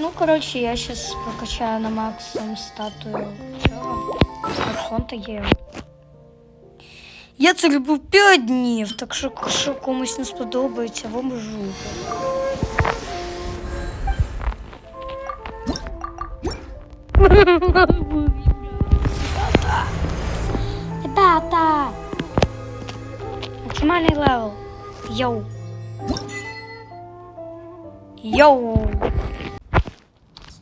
Ну, коротше, я зараз прокачаю на максимум статую цього. Архонта є. Я це робив 5 днів, так що, якщо комусь не сподобається, вам жопа. Ребята! Максимальний левел. Йоу. Йоу.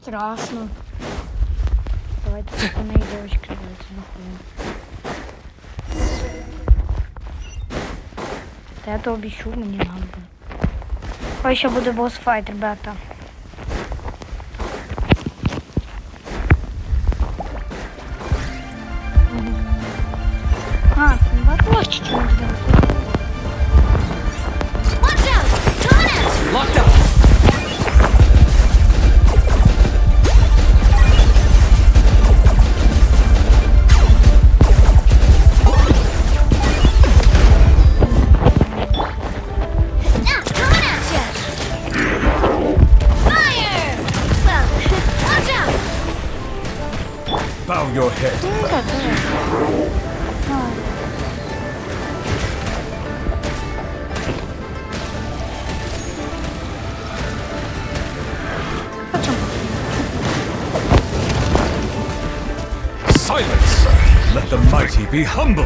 Страшно. Давайте пацаны и девочки, давайте нахуй. Та я то обіцю, мені надо. Ой, ще буде босс-файт, ребята. А, батло чуть-чуть сделать. Watch out! Locked up. be humble.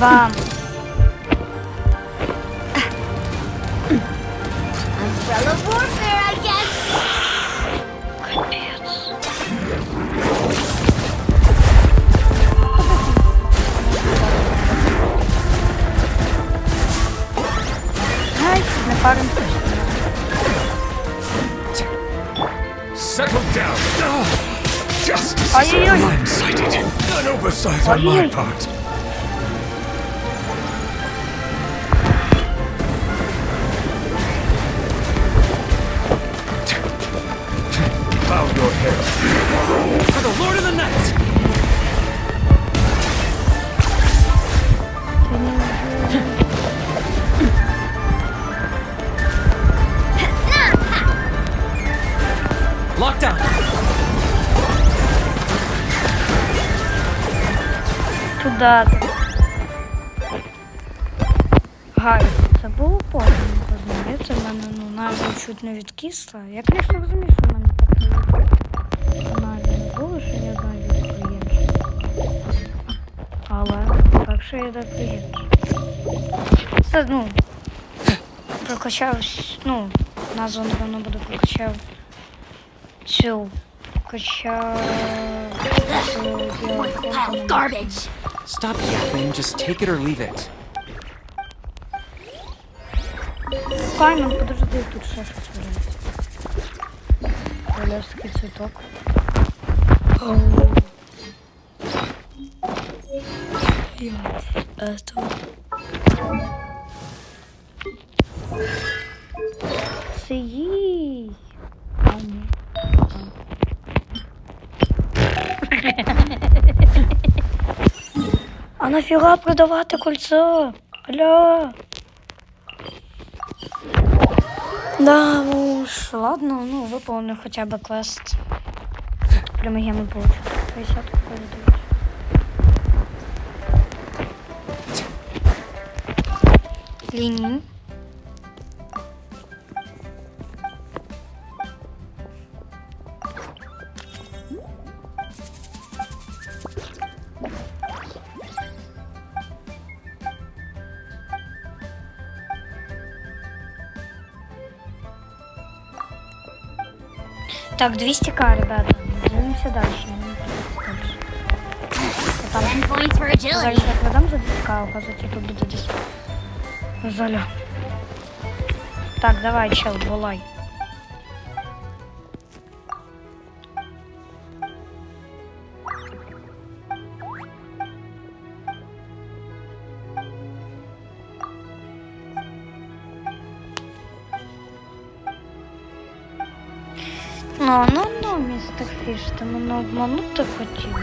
Umbrella warfare, I guess. Good dance. Hi, na parang Settle down. Ah, justice is blindsided. An oversight on my part. Туда. Гай, це було потім, розумієте? В мене ну, назва чуть не відкисла. Я, звісно, розумію, що в мене так не було, що я навіть приємче. Але так що я так приємче. Це, ну, прокачав, ну, назва, напевно, буде прокачав цю. Прокачав... garbage! Stop yapping. Just take it or leave it. Кайман, подожди, тут ще щось валяється. Королевський цвіток. Это... Це Нафіга продавати кольцо? Алло. Да, уж, ладно, ну, выполню хотя бы квест. Помоги ему получу. 50 поведуть. лінії. Так, 200к, ребята. Двинемся дальше. Там. Зараз я продам за 200к, оказується, тут буде десь. Заля. Так, давай, чел, волай. Ну, ну, ну, містер Фіш, ти мене обманути хотів.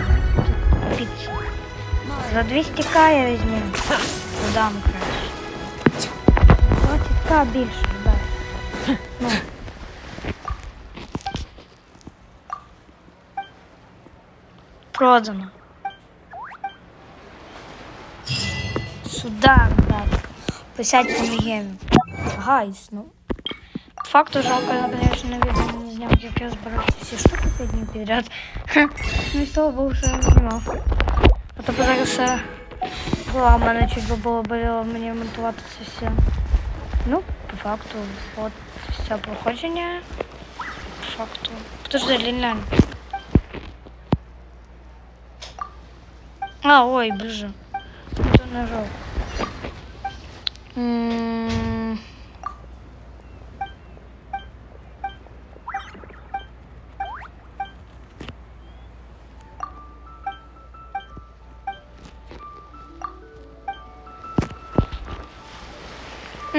Піцу. За 200к я візьму. Додам краще. 20к більше, да. Ну. Продано. Сюда, ребят. Писать по мігемі. Гайс, ну. По факту жалко, я, конечно, на відео не зняв, як я збирався всі штуки п'ять днів підряд. Ха. Ну і слава Богу, що я не знімав. А то б зараз ще була, в мене чуть би було боліло мені монтувати це все. Ну, по факту, от все проходження. По факту. Подожди, лінь А, ой, боже. Это нажал.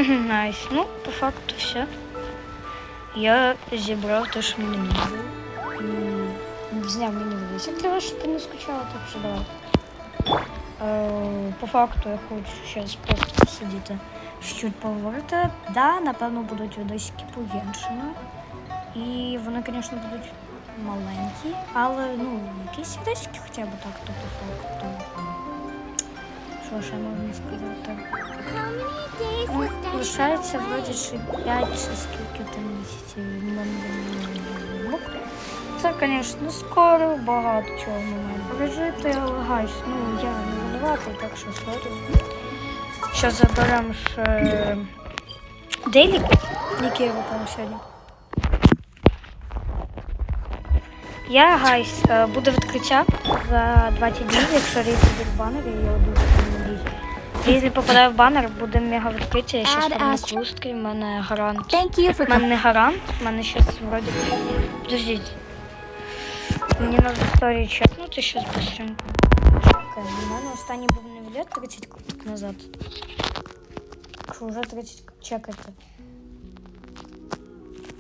Найс. Ну, по факту все. Я зібрав те, що мені не Зняв мені. Як для вас, що ти не скучала, так що давай. Е, По факту я хочу зараз просто посидіти, чуть поговорити. Да, напевно, будуть відосики по Геншину. І вони, звісно, будуть маленькі, але ну, якісь відосики хоча б так, то по факту. Що ще можна сказати? Ну, Лишається вроді ще 5 чи скільки там місяців. Ну, Це, звісно, скоро, багато чого ми маємо пережити, але гайс, ну я не винуватий, так що сорі. Що заберемо ще деліки, які я випав сьогодні. Я гайс, е, буде відкриття за 20 днів, якщо різні будуть банери, я дуже. Якщо попадаю в банер, буде мега відкриття, я ще Add стану в мене гарант. У мене не гарант, в мене щось вроді. Подождіть. Мені надо історію чекнути щось быстренько. Чекай, у мене останній був не лет 30 круток назад. Якщо вже 30 чекайте.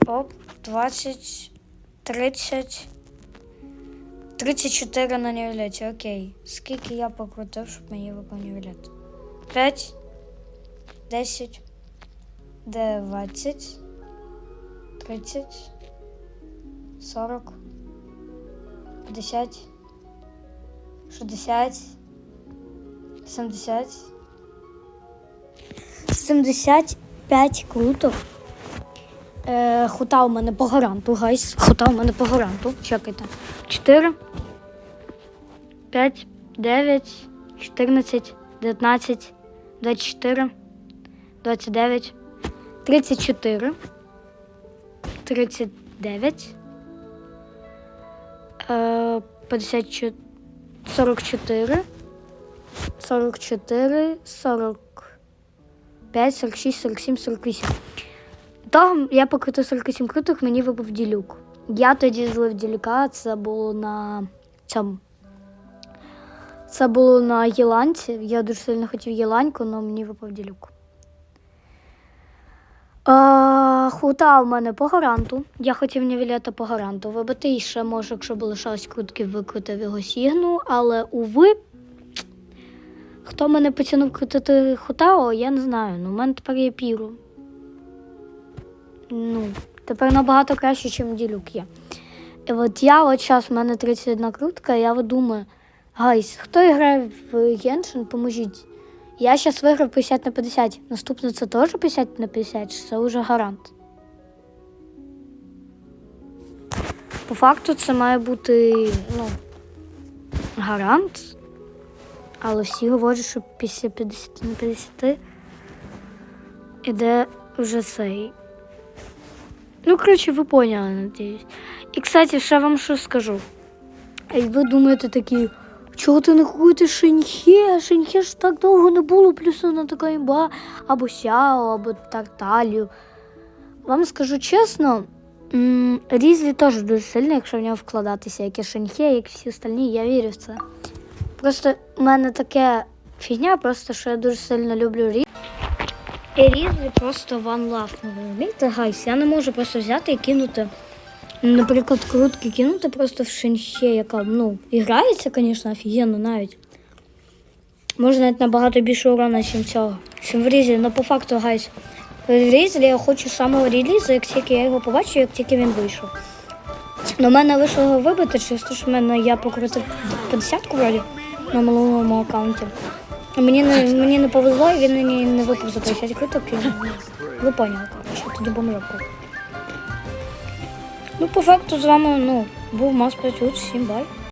Оп, 20, 30. 34 на нівелеті, окей. Скільки я покрутив, щоб мені випав нівелет? 5, 10, 20, 30, 40, 50, 60, 70, 75 круток. Е, хута у мене по гаранту, гайс. Хута у мене по гаранту. Чекайте. 4, 5, 9, 14, 19, 24, 29, 34, 39, е, 54, 44, 44, 45, 46, 47, 48. Того я покрутив 47 круток, мені випав ділюк. Я тоді злив ділюка, це було на цьому. Це було на Єланці. Я дуже сильно хотів Єланьку, але мені випав ділюк. Хута у мене по гаранту. Я хотів нівелета по гаранту вибити. І ще, може, якщо б лишалось крутки, викрутив його сігну, але уви. Хто мене потягнув крутити Хутао, я не знаю. Ну, у мене тепер є піру. Ну, тепер набагато краще, ніж ділюк є. І от я, от зараз в мене 31 крутка, я думаю, гайс, хто грає в Геншин, поможіть. Я зараз виграв 50 на 50. Наступне це теж 50 на 50, чи це вже гарант? По факту це має бути, ну, гарант. Але всі говорять, що після 50 на 50 іде вже цей. Ну, коротше, ви поняли, надіюсь. І, кстати, ще вам що скажу. А ви думаєте такі, чого ти не купуєте шинхе? Шинхе ж так довго не було, плюс вона така імба, або сяо, або так далі. Вам скажу чесно, Різлі теж дуже сильний, якщо в нього вкладатися, як і шинхе, як всі остальні, я вірю в це. Просто в мене таке фігня, просто що я дуже сильно люблю Різлі. І Різлі просто ну, розумієте, гайс, я не можу просто взяти і кинути. Наприклад, крутки кинути просто в шинхе, яка ну, грається, звісно, офігенно навіть. Може навіть набагато більше урона, ніж цього. Чим в різі, ну по факту, гайс. В різі я хочу самого релізу, як тільки я його побачив, як тільки він вийшов. Ну, в мене вийшло його вибити, через те, що в мене я покрутив 50 вроді на минулому аккаунті. Мені не, мені не повезло, і він мені не випав за 50 круток. І, ви поняли, коротше, тоді бомжок. Ну, по факту з вами ну, був Мас 5 всім бай.